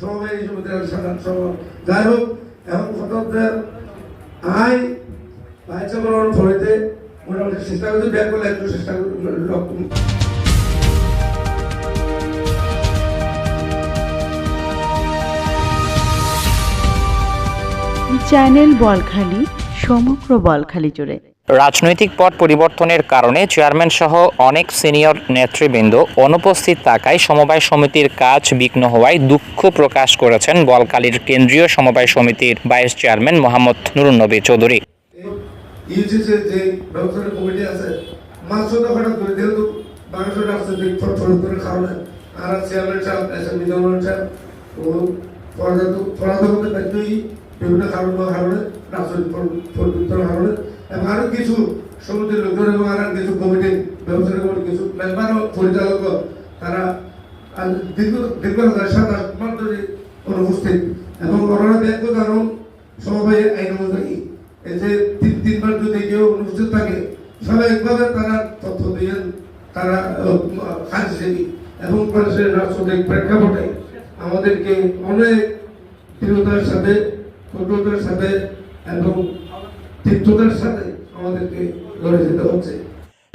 সমাবেশ সমিতির সাধারণ যাই হোক, এখন ভোটারদের আয় বলার ফলেতে মোটামুটি চেষ্টা করতে ব্যাক করলে একটু চেষ্টা করতে চ্যানেল বলখালি, সমগ্র বলখালি জুড়ে। রাজনৈতিক পট পরিবর্তনের কারণে চেয়ারম্যান সহ অনেক সিনিয়র নেতৃবৃন্দ অনুপস্থিত থাকায় সমবায় সমিতির কাজ বিঘ্ন হওয়ায় দুঃখ প্রকাশ করেছেন বলকালীর কেন্দ্রীয় সমবায় সমিতির ভাইস চেয়ারম্যান মোহাম্মদ নুরুন্নবী চৌধুরী। বিভিন্ন কারণ কারণে রাজনৈতিক এবং আরও কিছু সমিতির লোকজন এবং আরও কিছু কমিটি ব্যবস্থাপনা কমিটি কিছু মেম্বার ও পরিচালক তারা দীর্ঘ দীর্ঘ সাত আট মাস ধরে অনুপস্থিত। এবং করোনা ব্যাংক কারণ সমবায় আইন অনুযায়ী। যে তিন তিনবার যদি কেউ অনুপস্থিত থাকে স্বাভাবিকভাবে তারা তথ্য দিয়েন তারা কাজজীবী এবং মানুষের রাজনৈতিক প্রেক্ষাপটে আমাদেরকে অনেক দৃঢ়তার সাথে কঠোরতার সাথে এবং তীর্থতার সাথে আমাদেরকে লড়ে যেতে হচ্ছে।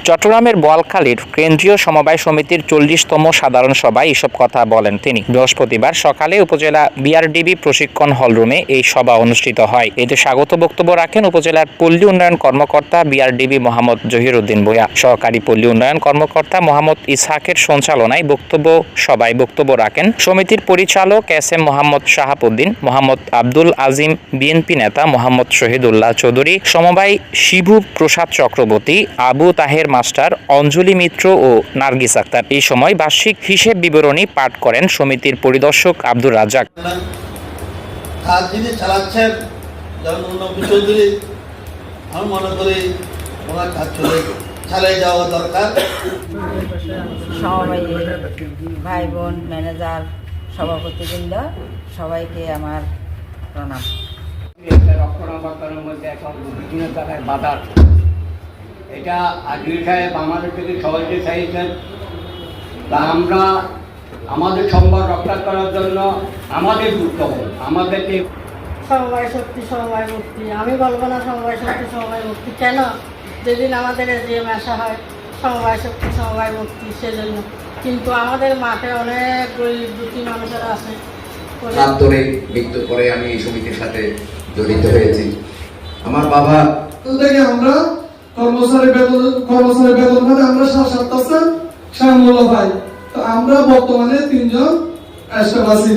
চট্টগ্রামের বোয়ালখালীর কেন্দ্রীয় সমবায় সমিতির চল্লিশতম সাধারণ সভায় এসব কথা বলেন তিনি। বৃহস্পতিবার সকালে উপজেলা বিআরডিবি প্রশিক্ষণ হলরুমে এই সভা অনুষ্ঠিত হয়। এতে স্বাগত বক্তব্য রাখেন উপজেলার পল্লী উন্নয়ন কর্মকর্তা বিআরডিবি মোহাম্মদ জহির উদ্দিন ভূয়া সহকারী পল্লী উন্নয়ন কর্মকর্তা মোহাম্মদ ইসহাকের সঞ্চালনায় বক্তব্য, সভায় বক্তব্য রাখেন সমিতির পরিচালক S M Mohammad Shahabuddin, Mohammad Abdul Azim BNP নেতা মোহাম্মদ শহীদুল্লাহ চৌধুরী, সমবায় শিবু প্রসাদ চক্রবর্তী, আবু তাহের মাস্টার অঞ্জলি মিত্র ও নার্গিস আক্তার। এই সময় বার্ষিক হিসেব বিবরণী পাঠ করেন সমিতির পরিদর্শক আব্দুর রাজ্জাক। কাজ যিনি চালাচ্ছেন চৌধুরী আমি মনে করি ওনার কাজ চলে চালিয়ে যাওয়া দরকার। সমবায়ের ভাই বোন ম্যানেজার সভাপতিবৃন্দ সবাইকে আমার প্রণাম। রক্ষণাবেক্ষণের মধ্যে এখন বিভিন্ন জায়গায় বাধা এটা আজমির সাহেব আমাদের থেকে সহজে চাইছেন। তা আমরা আমাদের সম্মান রক্ষা করার জন্য আমাদের হন আমাদেরকে সমবায় শক্তি সমবায় মুক্তি। আমি বলব না সমবায় শক্তি সমবায় মুক্তি। কেন? যেদিন আমাদের এজিএম আসা হয় সমবায় শক্তি সমবায় মুক্তি সেজন্য। কিন্তু আমাদের মাঠে অনেক গরিব দুঃখী মানুষেরা আছে। প্রান্তরে মৃত্যুর পরে আমি এই সমিতির সাথে জড়িত হয়েছি। আমার বাবা আমরা কর্মচারী বেতন কর্মচারী বেতন ভাবে আমরা সাত পাই তো আমরা বর্তমানে তিনজন আছি।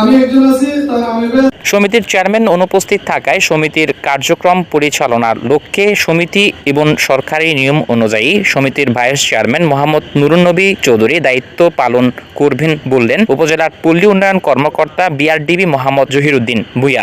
আমি একজন আছি আমি সমিতির চেয়ারম্যান অনুপস্থিত থাকায় সমিতির কার্যক্রম পরিচালনার লক্ষ্যে সমিতি এবং সরকারি নিয়ম অনুযায়ী সমিতির ভাইস চেয়ারম্যান মোহাম্মদ নুরুন্নবী চৌধুরী দায়িত্ব পালন করবেন বললেন উপজেলার পল্লী উন্নয়ন কর্মকর্তা BRDB Mohammad Jahiruddin Bhuiyan.